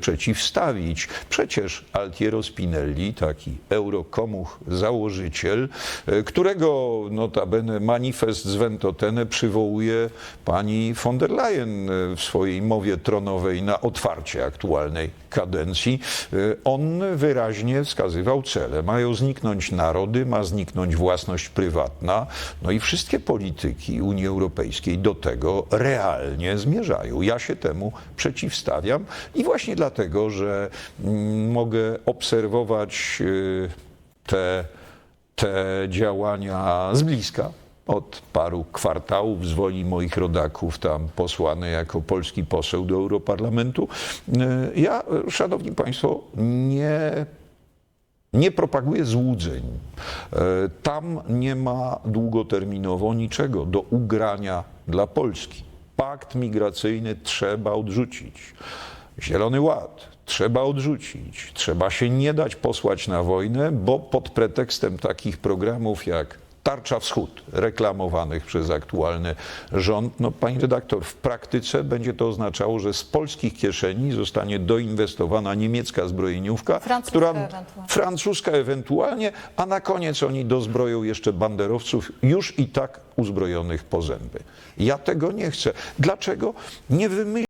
przeciwstawić. Przecież Altiero Spinelli, taki eurokomuch założyciel, e, którego notabene manifest z Ventotene przywołuje pani von der Leyen e, w swojej mowie tronowej na otwarcie aktualnej kadencji, e, on wyraźnie wskazywał cele. Mają zniknąć narody, ma zniknąć własność prywatna, no i wszystkie polityki Unii Europejskiej do tego realnie zmierzają. Ja się temu przeciwstawiam i właśnie dlatego, że mm, mogę obserwować y, te, te działania z bliska. Od paru kwartałów z woli moich rodaków, tam posłany jako polski poseł do Europarlamentu. Y, Ja, y, szanowni państwo, nie nie propaguję złudzeń. E, Tam nie ma długoterminowo niczego do ugrania dla Polski. Pakt migracyjny trzeba odrzucić. Zielony Ład trzeba odrzucić. Trzeba się nie dać posłać na wojnę, bo pod pretekstem takich programów jak Tarcza Wschód, reklamowanych przez aktualny rząd, no pani redaktor, w praktyce będzie to oznaczało, że z polskich kieszeni zostanie doinwestowana niemiecka zbrojeniówka, Francuska która ewentualnie. francuska ewentualnie, a na koniec oni dozbroją jeszcze banderowców już i tak uzbrojonych po zęby. Ja tego nie chcę. Dlaczego? Nie wymyślę.